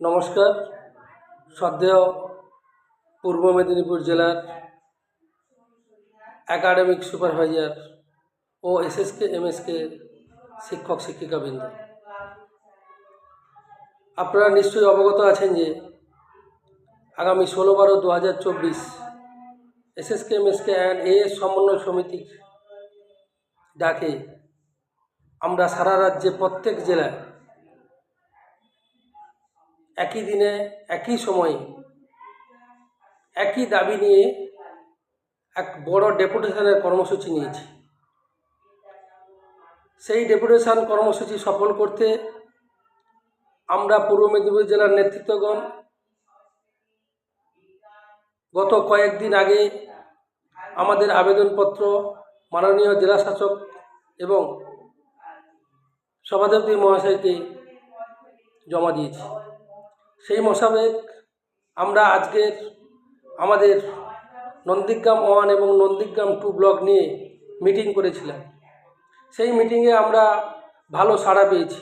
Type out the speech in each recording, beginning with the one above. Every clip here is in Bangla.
নমস্কার। সদ্যেয় পূর্ব মেদিনীপুর জেলার একাডেমিক সুপারভাইজার ও এসএসকে, এমএসকে শিক্ষক, শিক্ষিকাবৃন্দ। আপনারা নিশ্চয়ই অবগত আছেন যে আগামী ষোলো বারো দু হাজার চব্বিশ এসএসকে, এমএসকে অ্যান্ড এ সমন্বয় সমিতির ডাকে আমরা সারা রাজ্যে প্রত্যেক জেলায় একই দিনে, একই সময়ে, একই দাবি নিয়ে এক বড় ডেপুটেশনের কর্মসূচি নিয়েছি। সেই ডেপুটেশন কর্মসূচি সফল করতে আমরা পূর্ব মেদিনীপুর জেলার নেতৃত্বগণ গত কয়েকদিন আগে আমাদের আবেদনপত্র মাননীয় জেলা শাসক এবং সভাপতি মহাশয়কে জমা দিয়েছি। সেই আমরা আজকের আমাদের নন্দীগ্রাম ওয়ান এবং নন্দীগ্রাম টু ব্লক নিয়ে মিটিং করেছিলাম। সেই মিটিংয়ে আমরা ভালো সাড়া পেয়েছি।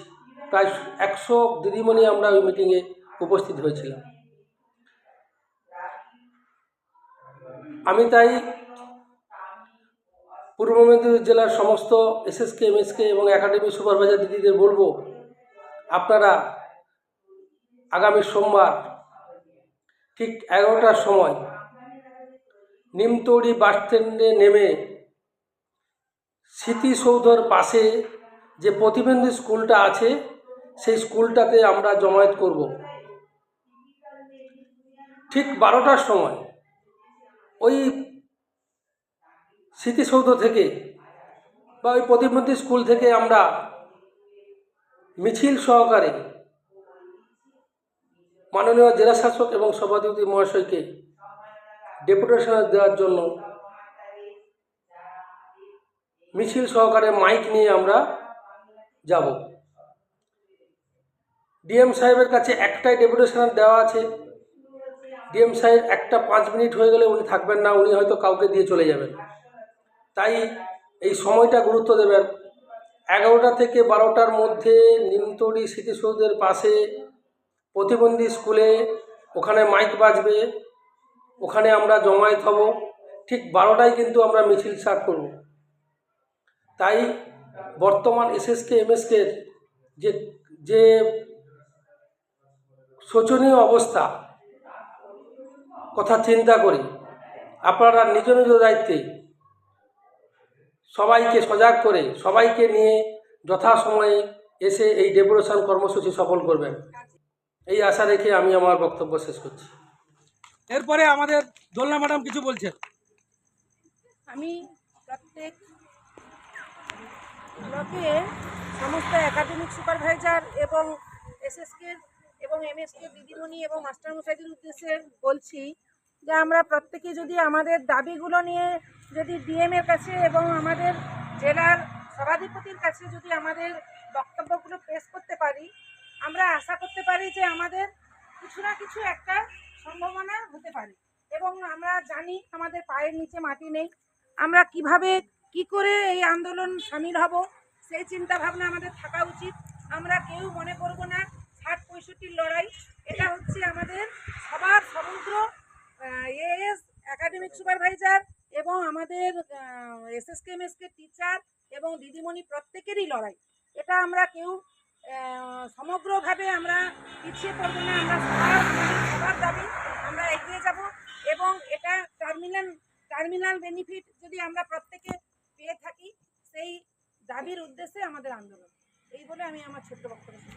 প্রায় একশো দিদিমণি আমরা ওই মিটিংয়ে উপস্থিত হয়েছিলাম। আমি তাই পূর্ব মেদিনীপুর জেলার সমস্ত এসএসকে, এমএসকে এবং একাডেমি সুপারভাইজার দিদিদের বলব, আপনারা আগামী সোমবার ঠিক এগারোটার সময় নিমতৌড়ি বাস স্ট্যান্ডে নেমে স্মৃতিসৌধর পাশে যে প্রতিবন্ধী স্কুলটা আছে, সেই স্কুলটাতে আমরা জমায়েত করব। ঠিক বারোটার সময় ওই স্মৃতিসৌধ থেকে বা ওই প্রতিবন্ধী স্কুল থেকে আমরা মিছিল সহকারে মাননীয় জেলা শাসক এবং সভাপতি মহাশয়কে ডেপুটেশন দেওয়ার জন্য মিছিল সহকারে মাইক নিয়ে আমরা যাব। ডিএম সাহেবের কাছে একটাই ডেপুটেশন দেওয়া আছে। ডিএম সাহেব একটা পাঁচ মিনিট হয়ে গেলে উনি থাকবেন না, উনি হয়তো কাউকে দিয়ে চলে যাবেন। তাই এই সময়টা গুরুত্ব দেবেন। এগারোটা থেকে বারোটার মধ্যে নিমতড়ি স্মৃতিসৌধের পাশে প্রতিবন্ধী স্কুলে ওখানে মাইক বাজবে, ওখানে আমরা জমায়েত হব, ঠিক বারোটায় কিন্তু আমরা মিছিল স্টার্ট করব। তাই বর্তমান এসএসকে এমএসকের যে যে শোচনীয় অবস্থা, কথা চিন্তা করি। আপনারা নিজ নিজ দায়িত্বে সবাইকে সজাগ করে, সবাইকে নিয়ে যথাসময়ে এসে এই ডেপুটেশন কর্মসূচি সফল করবেন। এই আশা রেখে আমি আমার বক্তব্য শেষ করছি। এরপরে আমাদের দোলনা ম্যাডাম কিছু বলছেন। আমি প্রত্যেক ব্লকে সমস্ত একাডেমিক সুপারভাইজার এবং এসএসকে এবং এমএসকে দিদিমণি এবং মাস্টারমশাইদের উদ্দেশ্যে বলছি যে আমরা প্রত্যেকে যদি আমাদের দাবিগুলো নিয়ে যদি ডিএম এর কাছে এবং আমাদের জেলার সভাধিপতির কাছে যদি আমাদের বক্তব্যগুলো পেশ করতে পারি আমরা আশা করতে পারি যে আমাদের কিছু না কিছু একটা সম্ভাবনা হতে পারে। এবং আমরা জানি আমাদের পায়ের নিচে মাটি নেই। আমরা কীভাবে, কি করে এই আন্দোলন সামিল হব, সেই চিন্তা ভাবনা আমাদের থাকা উচিত। আমরা কেউ মনে করব না, ষাট পঁয়ষট্টির লড়াই। এটা হচ্ছে আমাদের সবার সমগ্র এএস একাডেমিক সুপারভাইজার এবং আমাদের এসএসকে এমএসকে টিচার এবং দিদিমণি প্রত্যেকেরই লড়াই। এটা আমরা কেউ সমগ্রভাবে আমরা পিছিয়ে পড়ব না, আমরা সবার দাবি আমরা এগিয়ে যাব এবং এটা টার্মিনাল টার্মিনাল বেনিফিট যদি আমরা প্রত্যেকে পেয়ে থাকি, সেই দাবির উদ্দেশ্যে আমাদের আন্দোলন এই বলে আমি আমার ছোট্ট বক্তব্য।